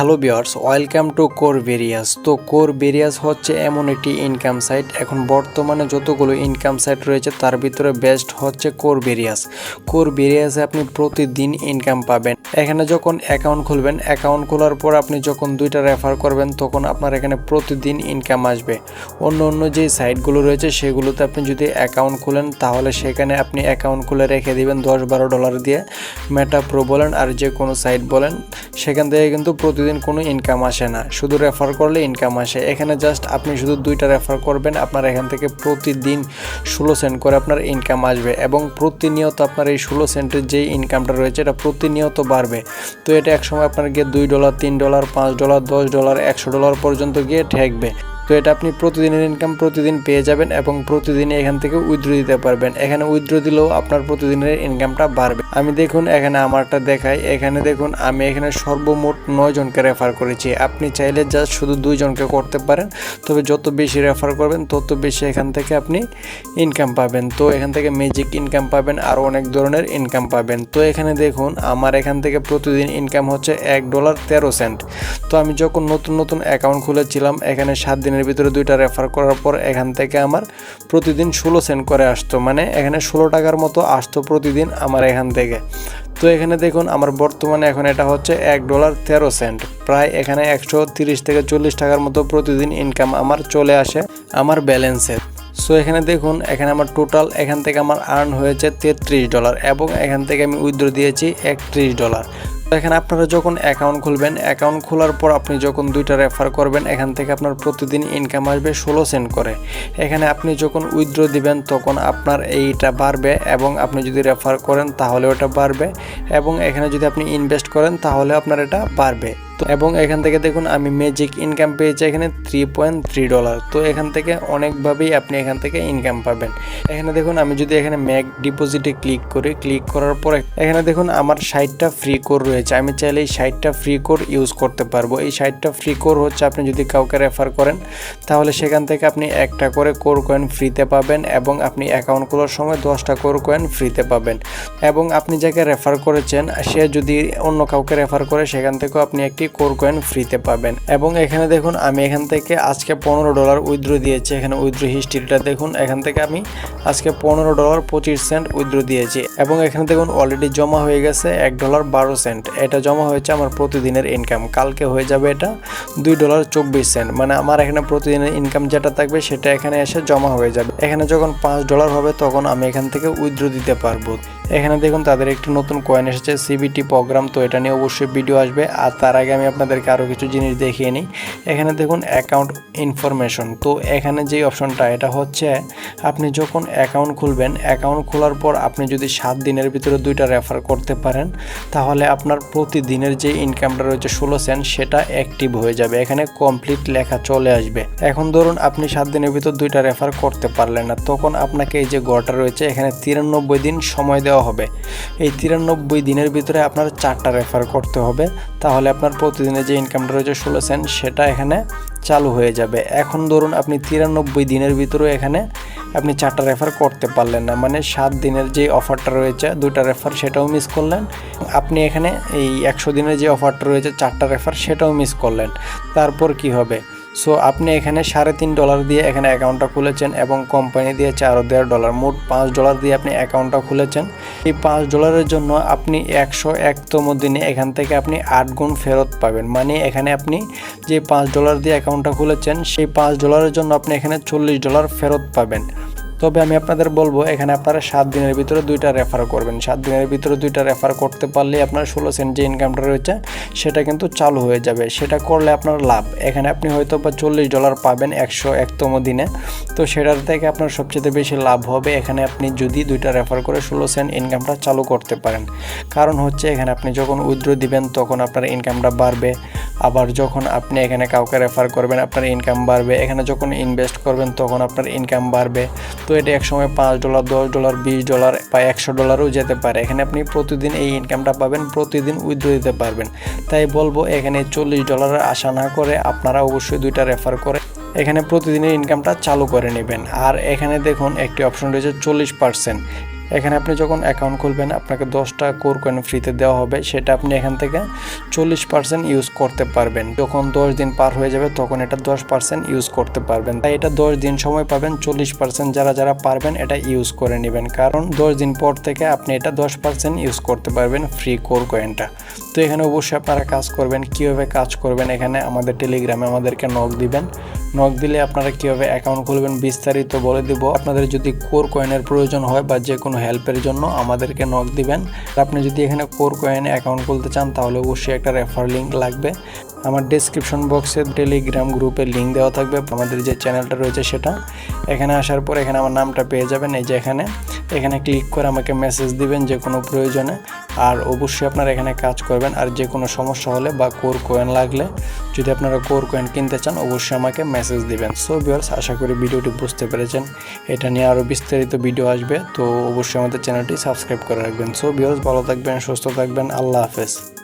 Hello viewers welcome to core various. তো core various হচ্ছে এমন একটি ইনকাম সাইট এখন বর্তমানে যতগুলো ইনকাম সাইট রয়েছে, তার ভিতরে বেস্ট হচ্ছে কোর ভেরিয়াস। কোর ভেরিয়াসে আপনি প্রতিদিন ইনকাম পাবেন। এখানে যখন অ্যাকাউন্ট খুলবেন অ্যাকাউন্ট খোলার পর আপনি যখন দুইটা রেফার করবেন, তখন আপনার এখানে প্রতিদিন ইনকাম আসবে। অন্য অন্য যে সাইটগুলো রয়েছে, সেগুলোতে আপনি যদি অ্যাকাউন্ট খুলেন, তাহলে সেখানে আপনি অ্যাকাউন্ট খুলে রেখে দিবেন দশ বারো ডলার দিয়ে। মেটা প্রো বলেন আর যে কোনো সাইট বলেন, সেখান থেকে কিন্তু প্রতিদিন কোনো ইনকাম আসে না। শুধু রেফার করলে ইনকাম আসে। এখানে জাস্ট আপনি শুধু দুইটা রেফার করবেন, আপনার এখান থেকে প্রতিদিন ষোলো সেন্ট করে আপনার ইনকাম আসবে এবং প্রতিনিয়ত আপনার এই ষোলো সেন্টের যে ইনকামটা রয়েছে, এটা প্রতিনিয়ত বাড়বে। তো এটা একসময় আপনার গিয়ে দুই ডলার তিন ডলার পাঁচ ডলার দশ ডলার একশো ডলার পর্যন্ত গিয়ে ঠেকবে। তো এটা আপনি প্রতিদিনের ইনকাম প্রতিদিন পেয়ে যাবেন এবং প্রতিদিন এখান থেকে উইথড্র দিতে পারবেন। এখানে উইথড্র দিলেও আপনার প্রতিদিনের ইনকামটা বাড়বে। আমি দেখুন, এখানে আমারটা দেখাই। এখানে দেখুন, আমি এখানে সর্বমোট নয় জনকে রেফার করেছি। আপনি চাইলে জাস্ট শুধু দুইজনকে করতে পারেন। তবে যত বেশি রেফার করবেন, তত বেশি এখান থেকে আপনি ইনকাম পাবেন। তো এখান থেকে ম্যাজিক ইনকাম পাবেন, আরও অনেক ধরনের ইনকাম পাবেন। তো এখানে দেখুন, আমার এখান থেকে প্রতিদিন ইনকাম হচ্ছে এক ডলার তেরো সেন্ট তো আমি যখন নতুন নতুন অ্যাকাউন্ট খুলেছিলাম, এখানে সাত দিনের ভিতরে দুইটা রেফার করার পর এখান থেকে আমার প্রতিদিন ষোলো সেন্ট করে আসতো। মানে এখানে ষোলো টাকার মতো আসতো প্রতিদিন আমার এখান থেকে। তো এখানে দেখুন, আমার বর্তমানে এখন এটা হচ্ছে এক ডলার তেরো সেন্ট প্রায় এখানে একশো তিরিশ থেকে চল্লিশ টাকার মতো প্রতিদিন ইনকাম আমার চলে আসে আমার ব্যালেন্সে সো এখানে দেখুন, এখানে আমার টোটাল এখান থেকে আমার আর্ন হয়েছে তেত্রিশ ডলার এবং এখান থেকে আমি উইথড্র দিয়েছি একত্রিশ ডলার এখানে আপনারা যখন অ্যাকাউন্ট খুলবেন অ্যাকাউন্ট খোলার পর আপনি যখন দুইটা রেফার করবেন, এখান থেকে আপনার প্রতিদিন ইনকাম আসবে ষোলো সেন্ট করে। এখানে আপনি যখন উইথড্র দিবেন, তখন আপনার এইটা বাড়বে এবং আপনি যদি রেফার করেন, তাহলে ওটা বাড়বে এবং এখানে যদি আপনি ইনভেস্ট করেন, তাহলে আপনার এটা বাড়বে। তো এবং এখান থেকে দেখুন আমি ম্যাজিক ইনকাম পেয়েছি এখানে থ্রি পয়েন্ট থ্রি ডলার তো এখান থেকে অনেকভাবেই আপনি এখান থেকে ইনকাম পাবেন। এখানে দেখুন আমি যদি এখানে ম্যাক ডিপোজিটে ক্লিক করি ক্লিক করার পরে এখানে দেখুন আমার ষাটটা ফ্রি কোর রয়েছে। আমি চাইলে এই ষাটটা ফ্রি কোর ইউজ করতে পারব। এই ষাটটা ফ্রি কোর হচ্ছে আপনি যদি কাউকে রেফার করেন, তাহলে সেখান থেকে আপনি একটা করে কোর কয়েন ফ্রিতে পাবেন এবং আপনি অ্যাকাউন্ট খোলার সময় দশটা কোর কয়েন ফ্রিতে পাবেন। এবং আপনি যাকে রেফার করেছেন, সে যদি অন্য কাউকে রেফার করে, সেখান থেকেও আপনি একটি কোর কয়েন ফ্রিতে পাবেন। এবং এখানে দেখুন, আমি এখান থেকে আজকে পনেরো ডলার উইথড্র দিয়েছি। এখানে উইথড্র হিস্ট্রিটা দেখুন, এখান থেকে আমি আজকে পনেরো ডলার পঁচিশ সেন্ট উইথড্র দিয়েছি। এবং এখানে দেখুন অলরেডি জমা হয়ে গেছে এক ডলার বারো সেন্ট এটা জমা হয়েছে আমার প্রতিদিনের ইনকাম কালকে হয়ে যাবে এটা দুই ডলার চব্বিশ সেন্ট মানে আমার এখানে প্রতিদিনের ইনকাম যেটা থাকবে, সেটা এখানে এসে জমা হয়ে যাবে। এখানে যখন পাঁচ ডলার হবে, তখন আমি এখান থেকে উইথড্র দিতে পারব। এখানে দেখুন তাদের একটি নতুন কয়েন এসেছে সিবিটি প্রোগ্রাম তো এটা নিয়ে অবশ্যই ভিডিও আসবে। আর তার আগে আমি আপনাদেরকে আরও কিছু জিনিস দেখিয়ে নিই। এখানে দেখুন অ্যাকাউন্ট ইনফরমেশন তো এখানে যে অপশনটা এটা হচ্ছে আপনি যখন অ্যাকাউন্ট খুলবেন অ্যাকাউন্ট খোলার পর আপনি যদি সাত দিনের ভিতরে দুইটা রেফার করতে পারেন, তাহলে আপনার প্রতিদিনের যে ইনকামটা রয়েছে ষোলো সেন্ট সেটা অ্যাক্টিভ হয়ে যাবে। এখানে কমপ্লিট লেখা চলে আসবে। এখন ধরুন আপনি সাত দিনের ভিতর দুইটা রেফার করতে পারলেন না, তখন আপনাকে এই যে গড়টা রয়েছে, এখানে তিরানব্বই দিন সময় দেওয়া হবে। এই তিরানব্বই দিনের ভিতরে আপনার চারটা রেফার করতে হবে। তাহলে আপনার প্রতিদিনের যে ইনকামটা রয়েছে ষোলো সেন্ট সেটা এখানে চালু হয়ে যাবে। এখন ধরুন আপনি তিরানব্বই দিনের ভিতরে এখানে আপনি চারটা রেফার করতে পারলেন না। মানে সাত দিনের যে অফারটা রয়েছে দুটা রেফার সেটাও মিস করলেন। আপনি এখানে এই একশো দিনের যে অফারটা রয়েছে, চারটা রেফার সেটাও মিস করলেন। তারপর কি হবে? সো আপনি এখানে সাড়ে তিন ডলার দিয়ে এখানে অ্যাকাউন্টটা খুলেছেন এবং কোম্পানি দিয়ে চার দেড় ডলার মোট পাঁচ ডলার দিয়ে আপনি অ্যাকাউন্টটা খুলেছেন। এই পাঁচ ডলারের জন্য আপনি একশো একতম দিনে এখান থেকে আপনি আট গুণ ফেরত পাবেন। মানে এখানে আপনি যে পাঁচ ডলার দিয়ে অ্যাকাউন্টটা খুলেছেন, সেই পাঁচ ডলারের জন্য আপনি এখানে চল্লিশ ডলার ফেরত পাবেন। তবে আমি আপনাদের বলব, এখানে আপনারা সাত দিনের ভিতরে দুইটা রেফার করবেন। সাত দিনের ভিতরে দুইটা রেফার করতে পারলে আপনার ষোলো সেন্ট যে ইনকামটা রয়েছে, সেটা কিন্তু চালু হয়ে যাবে। সেটা করলে আপনার লাভ। এখানে আপনি হয়তো বা চল্লিশ ডলার পাবেন একশো একতম দিনে। তো সেটার থেকে আপনার সবচেয়ে বেশি লাভ হবে এখানে আপনি যদি দুইটা রেফার করে ষোলো সেন্ট ইনকামটা চালু করতে পারেন। কারণ হচ্ছে, এখানে আপনি যখন উইথড্র দিবেন, তখন আপনার ইনকামটা বাড়বে। আবার যখন আপনি এখানে কাউকে রেফার করবেন, আপনার ইনকাম বাড়বে। এখানে যখন ইনভেস্ট করবেন, তখন আপনার ইনকাম বাড়বে। তো এটা একসময় পাঁচ ডলার দশ ডলার বিশ ডলার বা একশো ডলারও যেতে পারে। এখানে আপনি প্রতিদিন এই ইনকামটা পাবেন, প্রতিদিন উইথড্র দিতে পারবেন। তাই বলব, এখানে চল্লিশ ডলারের আশা না করে আপনারা অবশ্যই দুইটা রেফার করে এখানে প্রতিদিনের ইনকামটা চালু করে নেবেন। আর এখানে দেখুন, একটি অপশন রয়েছে চল্লিশ পার্সেন্ট এখানে আপনি যখন অ্যাকাউন্ট খুলবেন, আপনাকে দশটা কোর কয়েন ফ্রিতে দেওয়া হবে, সেটা আপনি এখান থেকে চল্লিশ পার্সেন্ট ইউজ করতে পারবেন। যখন দশ দিন পার হয়ে যাবে, তখন এটা দশ পার্সেন্ট ইউজ করতে পারবেন। তাই এটা দশ দিন সময় পাবেন, চল্লিশ পার্সেন্ট যারা যারা পারবেন, এটা ইউজ করে নেবেন। কারণ দশ দিন পর থেকে আপনি এটা দশ পার্সেন্ট ইউজ করতে পারবেন ফ্রি কোর কয়েনটা তো এখানে অবশ্যই আপনারা কাজ করবেন, কীভাবে কাজ করবেন, এখানে আমাদের টেলিগ্রামে আমাদেরকে নক দিবেন। নক দিলে আপনারা কীভাবে অ্যাকাউন্ট খুলবেন বিস্তারিত বলে দিব। আপনাদের যদি কোর কয়েনের প্রয়োজন হয় বা যে কোনো হেল্পের জন্য আমাদেরকে নক দিবেন। আপনি যদি এখানে কোর কয়েনে অ্যাকাউন্ট খুলতে চান, তাহলে অবশ্যই একটা রেফার লিঙ্ক লাগবে। আমার ডেসক্রিপশন বক্সে টেলিগ্রাম গ্রুপের লিঙ্ক দেওয়া থাকবে। আমাদের যে চ্যানেলটা রয়েছে সেটা। এখানে আসার পর এখানে আমার নামটা পেয়ে যাবেন এই যে এখানে। এখানে ক্লিক করে আমাকে মেসেজ দিবেন যে কোনো প্রয়োজনে। আর অবশ্যই আপনারা এখানে কাজ করবেন। আর যে কোনো সমস্যা হলে বা কোর কয়েন লাগলে যদি আপনারা কোর কয়েন কিনতে চান, অবশ্যই আমাকে মেসেজ দিবেন। সো ভিউয়ার্স আশা করি ভিডিওটি বুঝতে পেরেছেন। এটা নিয়ে আরও বিস্তারিত ভিডিও আসবে। তো অবশ্যই আমাদের চ্যানেলটি সাবস্ক্রাইব করে রাখবেন। সো ভিউয়ার্স ভালো থাকবেন, সুস্থ থাকবেন। আল্লাহ হাফেজ।